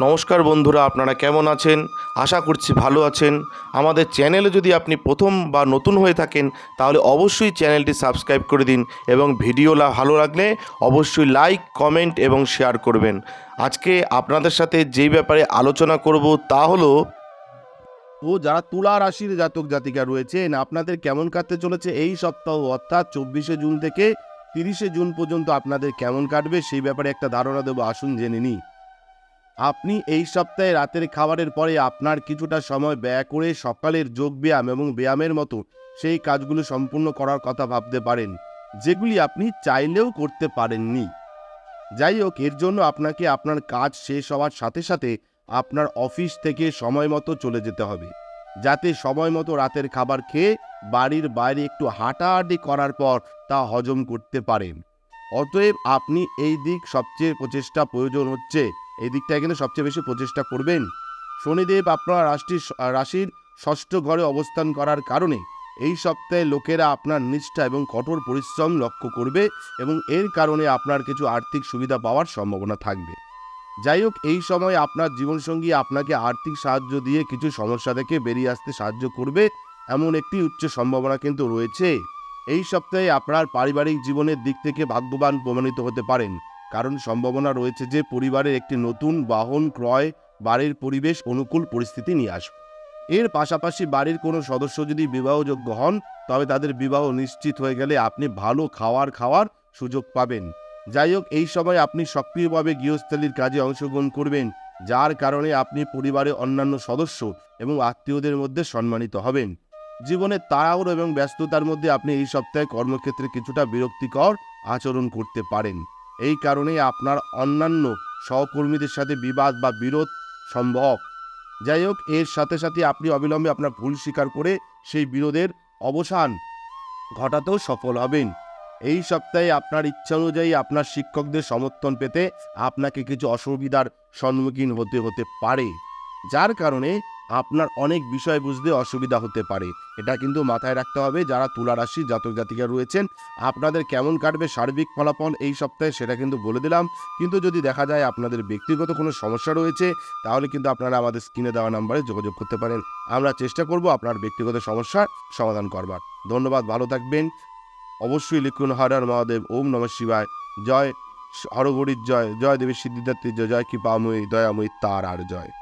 নমস্কার বন্ধুরা, আপনারা কেমন আছেন? আশা করছি ভালো আছেন। আমাদের চ্যানেলে যদি আপনি প্রথম বা নতুন হয়ে থাকেন, তাহলে অবশ্যই চ্যানেলটি সাবস্ক্রাইব করে দিন এবং ভিডিওলা ভালো লাগলে অবশ্যই লাইক, কমেন্ট এবং শেয়ার করবেন। আজকে আপনাদের সাথে যেই ব্যাপারে আলোচনা করব তা হলো, ও যারা তুলা রাশির জাতক জাতিকা রয়েছেন, আপনাদের কেমন কাটতে চলেছে এই সপ্তাহ, অর্থাৎ চব্বিশে জুন থেকে তিরিশে জুন পর্যন্ত আপনাদের কেমন কাটবে সেই ব্যাপারে একটা ধারণা দেবো, আসুন জেনে নিই। আপনি এই সপ্তাহে রাতের খাবারের পরে আপনার কিছুটা সময় ব্যয় করে সকালের যোগ ব্যায়াম এবং ব্যায়ামের মতো সেই কাজগুলো সম্পূর্ণ করার কথা ভাবতে পারেন, যেগুলি আপনি চাইলেও করতে পারেননি। যাই হোক, এর জন্য আপনাকে আপনার কাজ শেষ হওয়ার সাথে সাথে আপনার অফিস থেকে সময় মতো চলে যেতে হবে, যাতে সময় মতো রাতের খাবার খেয়ে বাড়ির বাইরে একটু হাঁটাহাঁটি করার পর তা হজম করতে পারেন। অতএব আপনি এই দিক সবচেয়ে প্রচেষ্টা প্রয়োজন হচ্ছে এই দিকটায় কিন্তু সবচেয়ে বেশি প্রচেষ্টা করবেন। শনিদেব আপনার রাশির রাশির ষষ্ঠ ঘরে অবস্থান করার কারণে এই সপ্তাহে লোকেরা আপনার নিষ্ঠা এবং কঠোর পরিশ্রম লক্ষ্য করবে এবং এর কারণে আপনার কিছু আর্থিক সুবিধা পাওয়ার সম্ভাবনা থাকবে। যাই হোক, এই সময় আপনার জীবনসঙ্গী আপনাকে আর্থিক সাহায্য দিয়ে কিছু সমস্যা থেকে বেরিয়ে আসতে সাহায্য করবে, এমন একটি উচ্চ সম্ভাবনা কিন্তু রয়েছে। এই সপ্তাহে আপনার পারিবারিক জীবনের দিক থেকে ভাগ্যবান প্রমাণিত হতে পারেন। কারণ সম্ভাবনা রয়েছে যে পরিবারের একটি নতুন বাহন ক্রয়, বাড়ির পরিবেশ, অনুকূল পরিস্থিতি নিয়ে আসবে। এর পাশাপাশি বাড়ির কোনো সদস্য যদি বিবাহযোগ্য হন, তবে তাদের বিবাহ নিশ্চিত হয়ে গেলে আপনি ভালো খাওয়ার খাওয়ার সুযোগ পাবেন। যাই হোক, এই সময় আপনি সক্রিয়ভাবে গৃহস্থালির কাজে অংশগ্রহণ করবেন, যার কারণে আপনি পরিবারের অন্যান্য সদস্য এবং আত্মীয়দের মধ্যে সম্মানিত হবেন। জীবনের তাড়াহুড়ো এবং ব্যস্ততার মধ্যে আপনি এই সপ্তাহে কর্মক্ষেত্রে কিছুটা বিরক্তিকর আচরণ করতে পারেন। এই কারণে আপনার অন্যান্য সহকর্মীদের সাথে বিবাদ বা বিরোধ সম্ভব। যাই হোক, এর সাথে সাথে আপনি অবিলম্বে আপনার ভুল স্বীকার করে সেই বিরোধের অবসান ঘটাতেও সফল হবেন। এই সপ্তাহে আপনার ইচ্ছা অনুযায়ী আপনার শিক্ষকদের সমর্থন পেতে আপনাকে কিছু অসুবিধার সম্মুখীন হতে হতে পারে। যার কারণে আপনার অনেক বিষয় বুঝতে অসুবিধা হতে পারে। এটা কিন্তু মাথায় রাখতে হবে যারা তুলা রাশি জাতক জাতিকা রয়েছেন, আপনাদের কেমন কাটবে সার্বিক ফলাফল এই সপ্তাহে সেটা কিন্তু বলে দিলাম। কিন্তু যদি দেখা যায় আপনাদের ব্যক্তিগত কোনো সমস্যা রয়েছে, তাহলে কিন্তু আপনারা আমাদের স্ক্রিনে দেওয়া নাম্বারে যোগাযোগ করতে পারেন। আমরা চেষ্টা করব আপনার ব্যক্তিগত সমস্যার সমাধান করবার। ধন্যবাদ, ভালো থাকবেন। অবশ্যই লিখুন হর হর মহাদেব, ওম নমঃ শিবায়। জয় হরগরির জয় জয় দেবী সিদ্ধিদাত্রীর জয় জয় কৃপাময়ী, দয়াময়ী তার আর জয়।